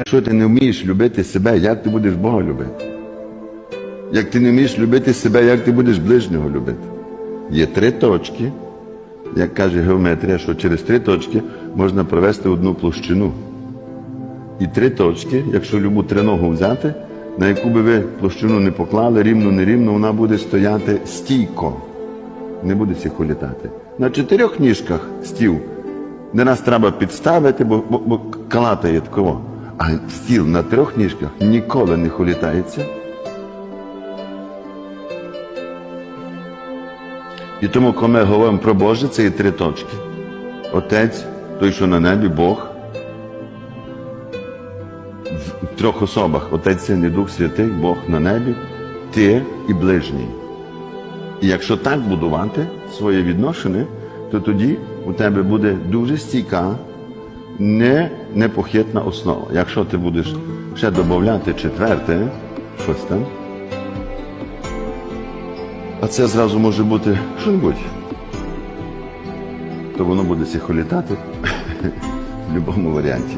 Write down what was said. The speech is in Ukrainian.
Якщо ти не вмієш любити себе, як ти будеш Бога любити? Як ти не вмієш любити себе, як ти будеш ближнього любити? Є три точки, як каже геометрія, що через три точки можна провести одну площину. І три точки, якщо любу триногу взяти, на яку би ви площину не поклали, рівно, нерівно, вона буде стояти стійко. Не буде сіху літати. На чотирьох ніжках стіл. Не раз треба підставити, бо, бо, бо калатає такого. А стіл на трьох ніжках ніколи не холітається. І тому, коли ми говоримо про Боже, це є три точки. Отець, той, що на небі, Бог. В трьох особах Отець, Син і Дух Святий, Бог на небі, ти і ближній. І якщо так будувати своє відношення, то тоді у тебе буде дуже стійка, не, непохитна основа. Якщо ти будеш ще додати четверте, щось там, а це зразу може бути що-небудь, то воно буде сихолітати в будь-якому варіанті.